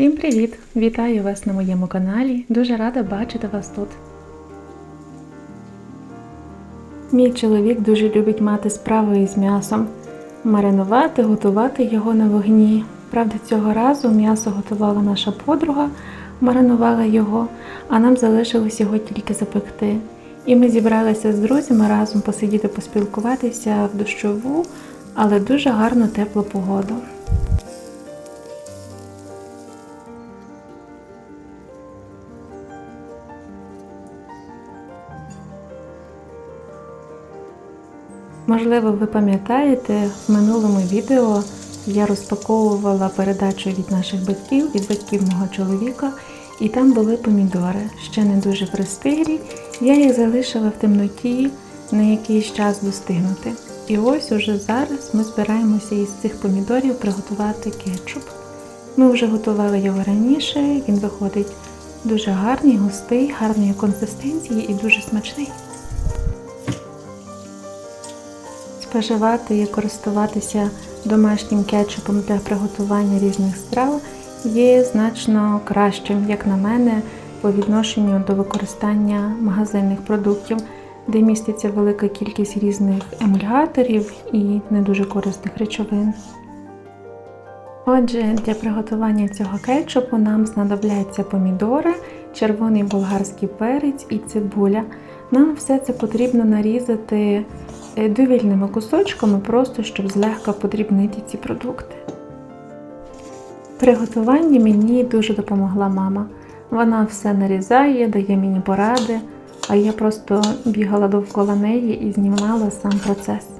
Всім привіт! Вітаю вас на моєму каналі. Дуже рада бачити вас тут. Мій чоловік дуже любить мати справу із м'ясом, маринувати, готувати його на вогні. Правда, цього разу м'ясо готувала наша подруга, маринувала його, а нам залишилось його тільки запекти. І ми зібралися з друзями разом посидіти, поспілкуватися в дощову, але дуже гарну теплу погоду. Можливо, ви пам'ятаєте, в минулому відео я розпаковувала передачу від наших батьків, від батьків мого чоловіка, і там були помідори, ще не дуже пристиглі. Я їх залишила в темноті на якийсь час достигнути. І ось уже зараз ми збираємося із цих помідорів приготувати кетчуп. Ми вже готували його раніше, він виходить дуже гарний, густий, гарної консистенції і дуже смачний. Споживати і користуватися домашнім кетчупом для приготування різних страв є значно кращим, як на мене, по відношенню до використання магазинних продуктів, де міститься велика кількість різних емульгаторів і не дуже корисних речовин. Отже, для приготування цього кетчупу нам знадобляться помідори, червоний болгарський перець і цибуля. Нам все це потрібно нарізати е, довільними кусочками, просто щоб злегка подрібнити ці продукти. Приготуванні мені дуже допомогла мама. Вона все нарізає, дає мені поради, а я просто бігала довкола неї і знімала сам процес.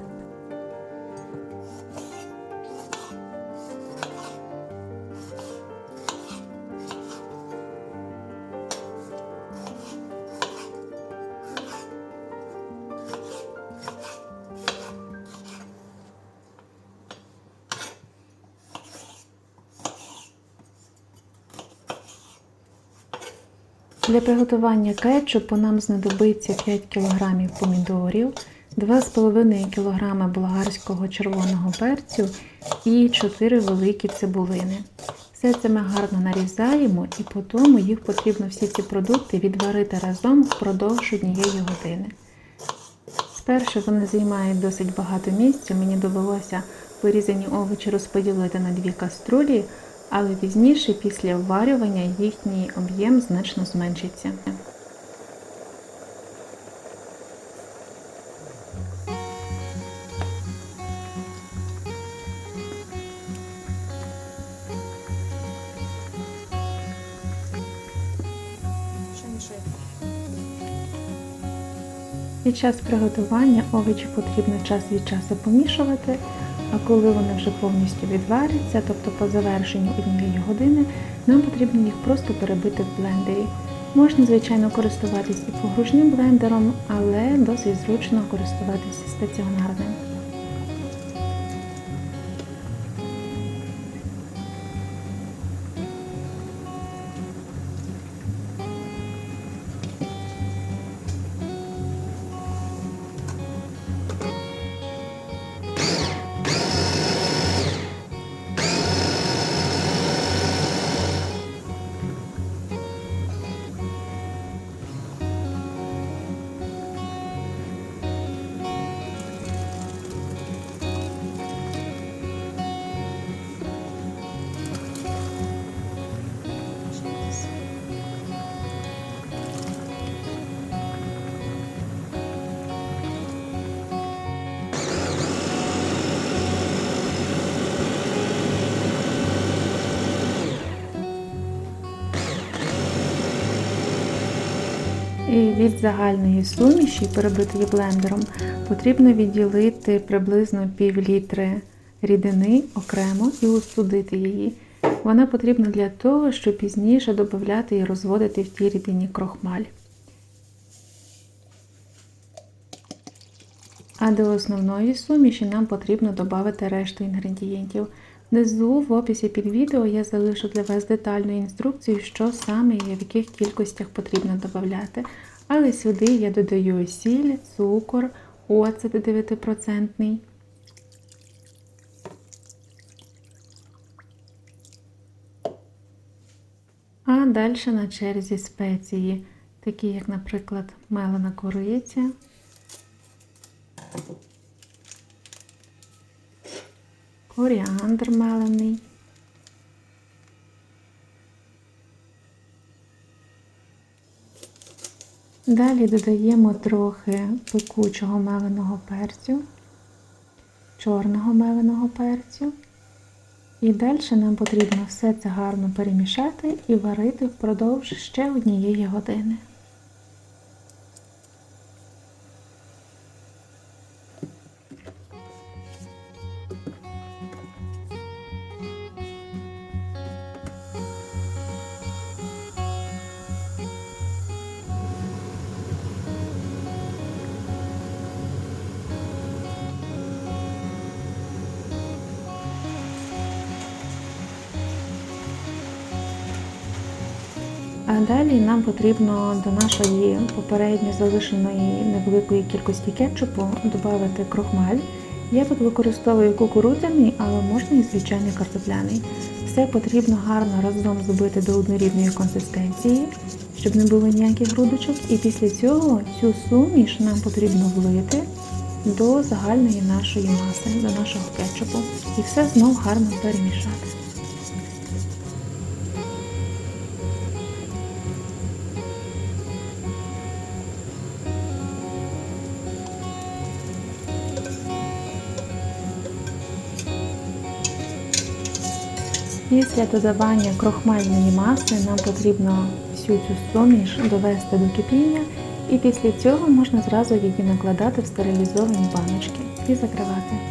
Для приготування кетчупу нам знадобиться 5 кг помідорів, 2,5 кг болгарського червоного перцю і 4 великі цибулини. Все це ми гарно нарізаємо і потім їх потрібно всі ці продукти відварити разом впродовж однієї години. Спершу вони займають досить багато місця, мені довелося порізані овочі розподілити на дві каструлі, але пізніше, після вварювання, їхній об'єм значно зменшиться. Під час приготування овочі потрібно час від часу помішувати, а коли вони вже повністю відваряться, тобто по завершенню однієї години, нам потрібно їх просто перебити в блендері. Можна, звичайно, користуватись і погружним блендером, але досить зручно користуватися стаціонарним. Від загальної суміші, перебитої блендером, потрібно відділити приблизно пів літри рідини окремо і остудити її. Вона потрібна для того, щоб пізніше додати і розводити в тій рідині крохмаль. А до основної суміші нам потрібно додати решту інгредієнтів. Внизу в описі під відео я залишу для вас детальну інструкцію, що саме і в яких кількостях потрібно додати. Але сюди я додаю сіль, цукор, оцет 9%, А далі на черзі спеції, такі як, наприклад, мелена кориця, коріандр мелений, Далі додаємо трохи пекучого меленого перцю, чорного меленого перцю. І далі нам потрібно все це гарно перемішати і варити впродовж ще однієї години. Далі нам потрібно до нашої попередньо залишеної невеликої кількості кетчупу додати крохмаль. Я тут використовую кукурудзяний, але можна і звичайний картопляний. Все потрібно гарно разом збити до однорідної консистенції, щоб не було ніяких грудочок. І після цього цю суміш нам потрібно влити до загальної нашої маси, до нашого кетчупу. І все знов гарно перемішати. Після додавання крохмальної маси нам потрібно всю цю суміш довести до кипіння і після цього можна зразу її накладати в стерилізовані баночки і закривати.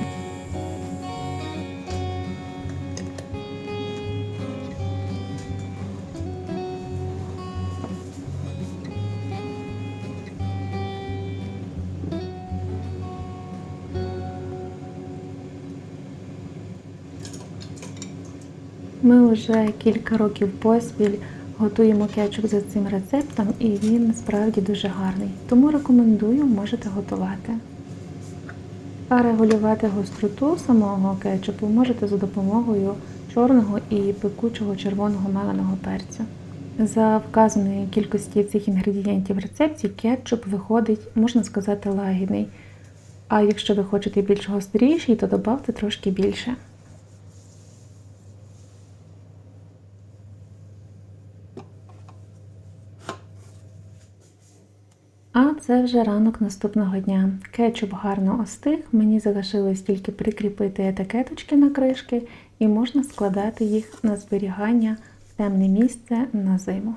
Ми вже кілька років поспіль готуємо кетчуп за цим рецептом, і він справді дуже гарний. Тому рекомендую, можете готувати. А регулювати гостроту самого кетчупу можете за допомогою чорного і пекучого червоного меленого перцю. За вказаної кількості цих інгредієнтів в рецепті кетчуп виходить, можна сказати, лагідний. А якщо ви хочете більш гостріший, то додавте трошки більше. А це вже ранок наступного дня. Кетчуп гарно остиг, мені залишилось тільки прикріпити етикеточки на кришки і можна складати їх на зберігання в темне місце на зиму.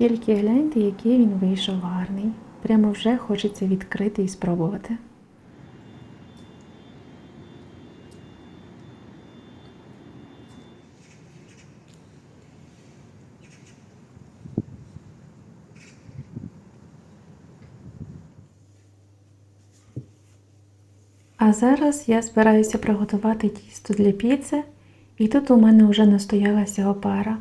Тільки гляньте, який він вийшов гарний. Прямо вже хочеться відкрити і спробувати. А зараз я збираюся приготувати тісто для піци, і тут у мене вже настоялася опара.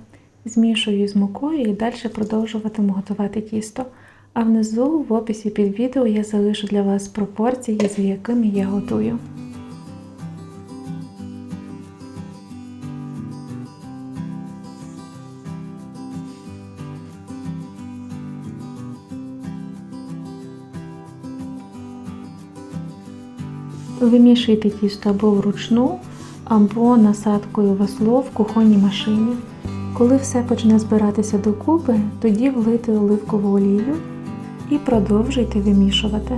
Змішую з мукою і далі продовжуватиму готувати тісто. А внизу в описі під відео я залишу для вас пропорції, з якими я готую. Вимішуйте тісто або вручну, або насадкою весло в кухонній машині. Коли все почне збиратися докупи, тоді влити оливкову олію і продовжуйте вимішувати.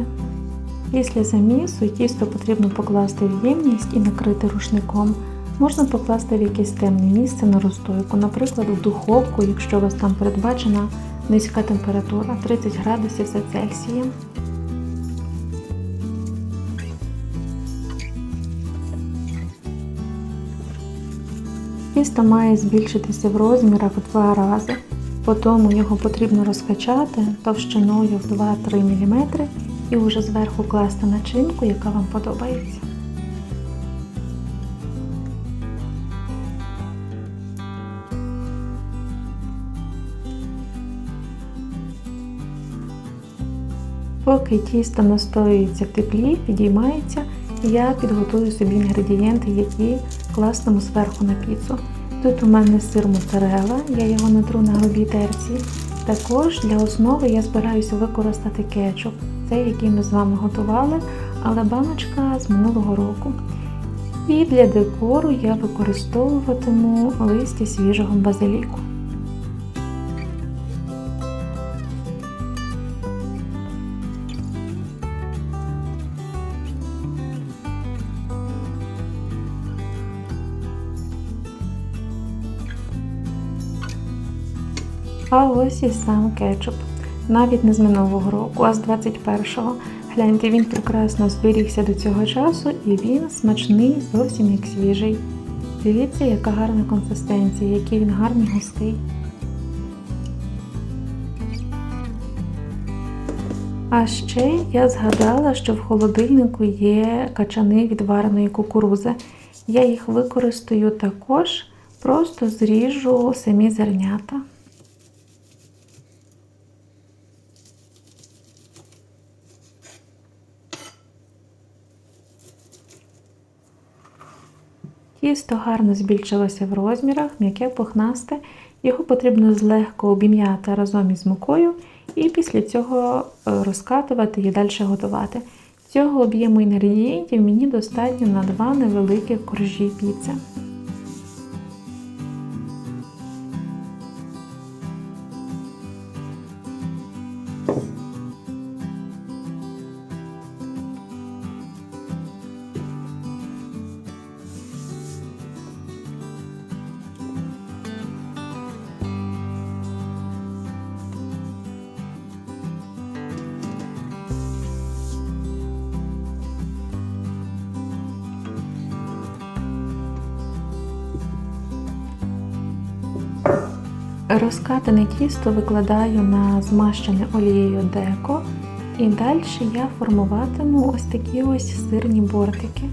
Після замісу тісто потрібно покласти в ємність і накрити рушником. Можна покласти в якесь темне місце на розстойку, наприклад, в духовку, якщо у вас там передбачена низька температура 30 градусів за Цельсієм. Тісто має збільшитися в розмірах в два рази, потім його потрібно розкачати товщиною в 2-3 мм і вже зверху класти начинку, яка вам подобається. Поки тісто настоюється в теплі, підіймається я підготую собі інгредієнти, які кластиму зверху на піцу. Тут у мене сир моцарелла, я його натру на грубій терці. Також для основи я збираюся використати кетчуп, цей, який ми з вами готували, але баночка з минулого року. І для декору я використовуватиму листя свіжого базиліку. А ось і сам кетчуп. Навіть не з минулого року, а з 21-го. Гляньте, він прекрасно зберігся до цього часу і він смачний зовсім як свіжий. Дивіться, яка гарна консистенція, який він гарний густий. А ще я згадала, що в холодильнику є качани від вареної кукурузи. Я їх використаю також, просто зріжу самі зернята. Тісто гарно збільшилося в розмірах, м'яке пухнасте. Його потрібно злегко обім'яти разом із мукою і після цього е, розкатувати і далі готувати. Цього об'єму інгредієнтів мені достатньо на два невеликих коржі піци. Розкатане тісто викладаю на змащене олією деко, і далі я формуватиму ось такі ось сирні бортики.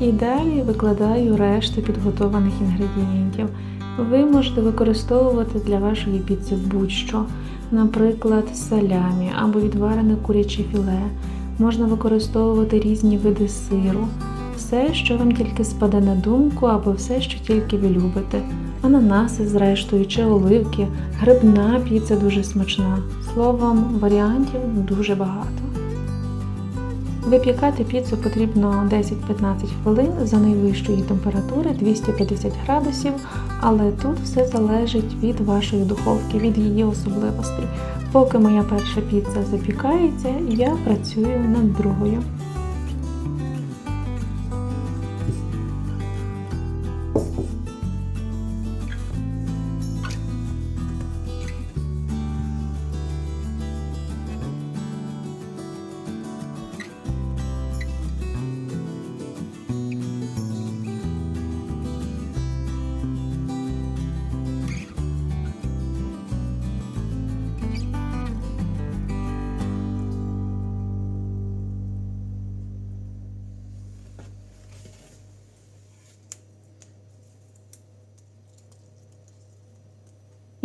І далі викладаю решту підготованих інгредієнтів. Ви можете використовувати для вашої піци будь-що, наприклад, салямі або відварене куряче філе. Можна використовувати різні види сиру, все, що вам тільки спаде на думку, або все, що тільки ви любите. Ананаси, зрештою, чи оливки, грибна піца дуже смачна. Словом, варіантів дуже багато. Випікати піцу потрібно 10-15 хвилин за найвищої температури 250 градусів, але тут все залежить від вашої духовки, від її особливостей. Поки моя перша піца запікається, я працюю над другою.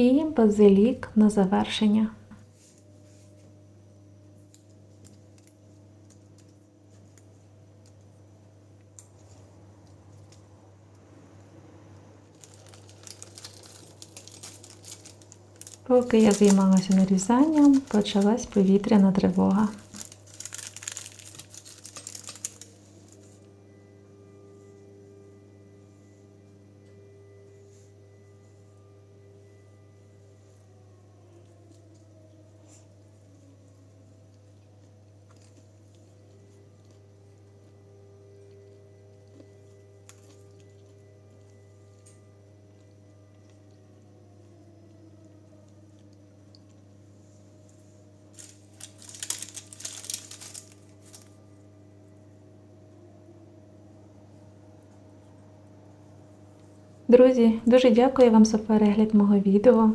І базилік на завершення. Поки я займалася нарізанням, почалась повітряна тривога. Друзі, дуже дякую вам за перегляд мого відео.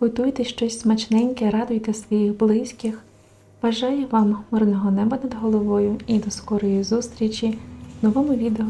Готуйте щось смачненьке, радуйте своїх близьких. Бажаю вам мирного неба над головою і до скорої зустрічі в новому відео.